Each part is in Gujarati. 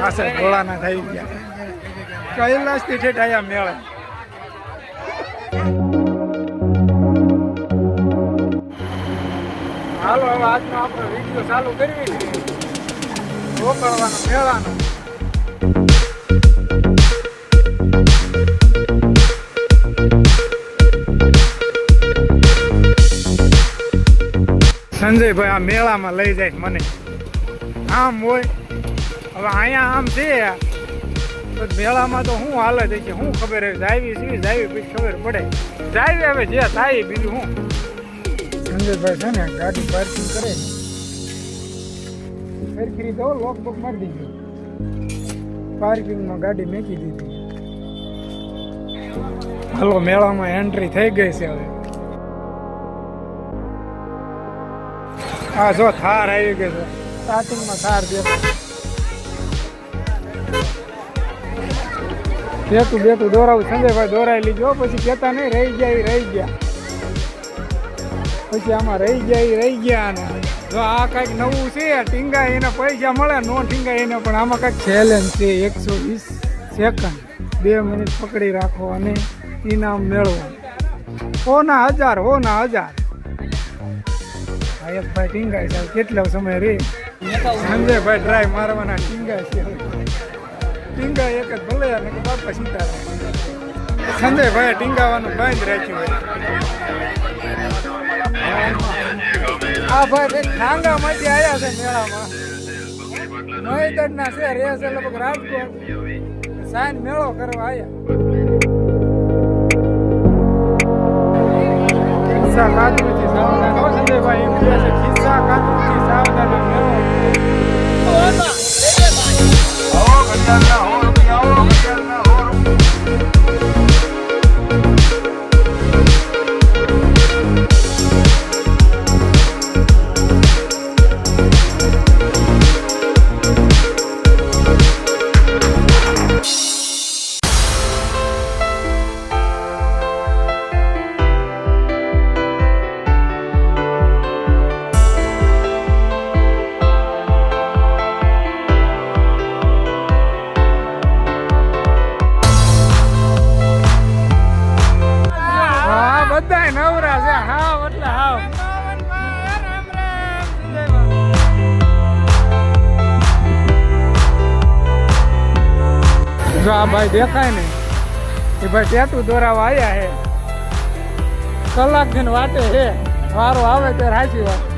પાસે ઘોડાના થઈ ગયા. કૈલાસથી ઠેઠ આયા મેળે. હાલો, હવે આજનો આપણો વીડિયો ચાલુ કરવી રોકડવાનો મેળાનો. સંજયભાઈ, આ મેળામાં લઈ જાય મને. આમ હોય હવે અહીંયા આમ છે. તો મેળામાં તો શું હાલત છે શું ખબર હે જાવી છે, જાવી પછી ખબર પડે. જાવી હવે જે થાય બીજું શું? સંજયભાઈ છે ને, ગાડી પાર્કિંગ કરે. ફેરખીરી તો લોક બોક મારી દીધી. પાર્કિંગમાં ગાડી મેકી દીધી. હાલો, મેળામાં એન્ટ્રી થઈ ગઈ છે હવે. હા જો થાર આવી ગઈ છે. સ્ટાર્ટિંગમાં થાર દેખાય બેઠું બેઠું, દોરાવું, સંજયભાઈ દોરાઈ લીધો પછી કહેતા નહીં, રહી ગયા રહી ગયા. પછી આમાં રહી ગયા એ રહી ગયા ને જો આ કંઈક નવું છે, ટીંગા એને પૈસા મળે, નો ટીંગા એને, પણ આમાં કંઈક ચેલેન્જ છે, એકસો વીસ સેકન્ડ બે મિનિટ પકડી રાખો અને ઇનામ મેળવો. હો ના હજાર. હો ના હજાર ભાઈ ટીંગાય સાહેબ કેટલો સમય રે? સંજયભાઈ ડ્રાઈવ મારવાના ટીંગાય છે. ટીંગા એક જ, ભલે અને બાપા સીતારામ સંજયભાઈ ટીંગાવાનું બંધ રાખ્યું હોય. આ ભાઈ કંઈક ઠાંગામાંથી આવ્યા છે મેળામાં. નોઈતરના છે રહે છે લગભગ રાજકોટ. સાઈન મેળો કરવા આવ્યા હો સંજયભાઈ એમ કહે છે. હા નવરા છે. હાવ એટલે હાવ. જો આ ભાઈ દેખાય ને, એ ભાઈ ટેટુ દોરાવા આવ્યા હે કલાક દિન વાટે હે વારો આવે ત્યારે હાચી વાત.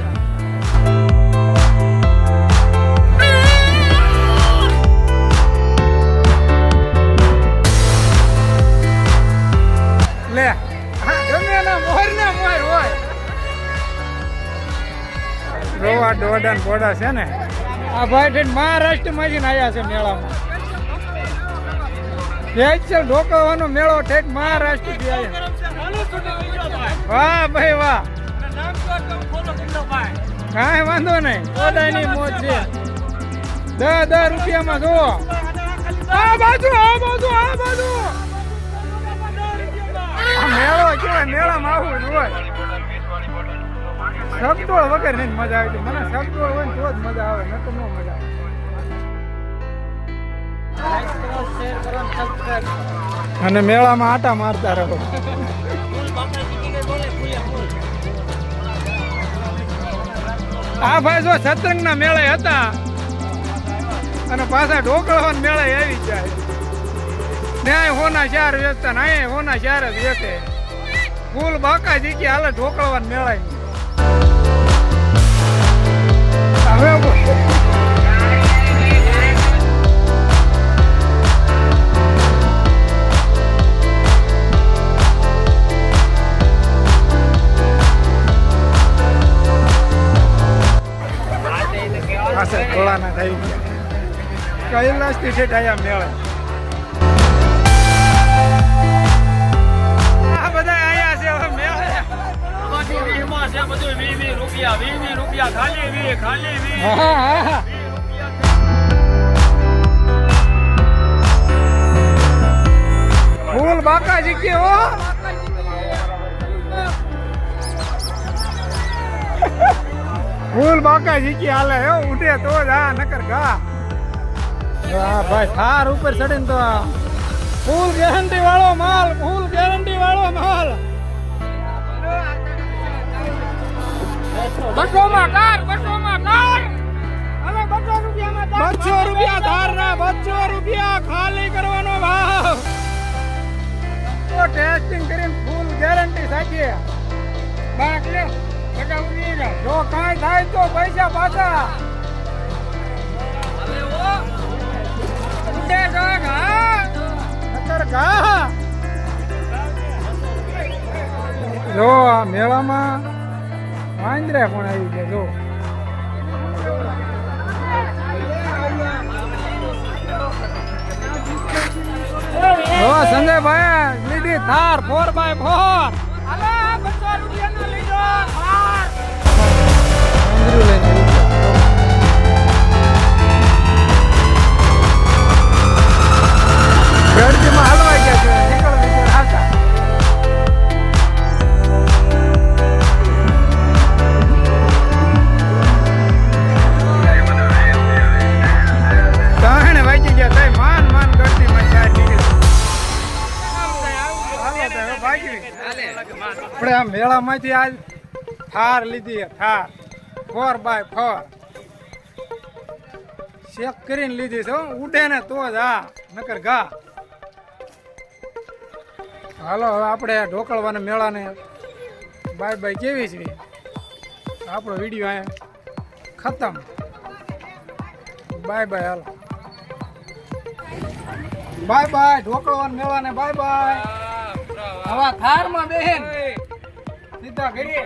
દોડા ને છે ને? આ ભાઈ થઈને મહારાષ્ટ્રમાંથી આવ્યા છે મેળામાં. સ્પેશિયલ ઢોકળવાનો મેળો ઠેઠ મહારાષ્ટ્ર વાહ ભાઈ વાહ. કાંઈ વાંધો નહીં. બધાની મોજ છે. દસ દસ રૂપિયામાં જુઓ. આ બાજુ આ બાજુ આ બાજુ. મેળો કેવાય મેળામાં આવું જ હોય સગડોળ વગર નહીં મજા આવતી. મને સગતોળ હોય તો જ મજા આવે, ન તો ન મજા આવે. અને મેળામાં આટા મારતા રહો. આ ભાઈ જો સત્રંગના મેળે હતા અને પાછા ઢોકળવાના મેળે આવી જાય. ન્યાય હોના ચાર વેચતા ને હોના ચાર જ વેચે. ફૂલ બાકા જીકી હાલે ઢોકળવાન મેળાય. થઈ ગયા. કૈલાસથી ઠેઠ આયા મેળે. આ બધા આયા છે હવે મેળે. બધું વી વી રૂપિયા વી વી રૂપિયા ખાલી વી ખાલી વી હા હા હા. ફૂલ બાકા જીકી હો. ફૂલ બાકા જીકી હાલે હે ઉડે તો જ આ નકર ગા વાહ ભાઈ થાર ઉપર ચડીને તો ફૂલ ગેરંટી વાળો માલ ફૂલ ગેરંટી વાળો માલ. બસોમાં કાર બસોમાં કાર હવે બસો રૂપિયામાં બસો રૂપિયા ધાર ના બસો રૂપિયા ખાલી કરવાનો ભાવ તો ટેસ્ટિંગ કરીને ફૂલ ગેરંટી સાચી. બાક લે જો કાંઈ થાય તો પૈસા પાછા. જો આ મેળામાં વાંદરા પણ આવી ગયા જો. સંજયભાઈ લીધી થાર ફોર બાય ફોર આપણે આ મેળામાંથી આજ થાર લીધી Thar. Four by four. Check કરીને લીધી છે. ઉડે ને તો જ આ, નકર ઘા. હાલો, હવે આપણે ઢોકળવાના મેળાને બાય બાય કેવી છે? આપણો વીડિયો અહીંયા ખતમ. બાય બાય, હાલો. બાય બાય, ઢોકળવાના મેળાને બાય બાય. હવે થારમાં બેહેન સીધા કરીએ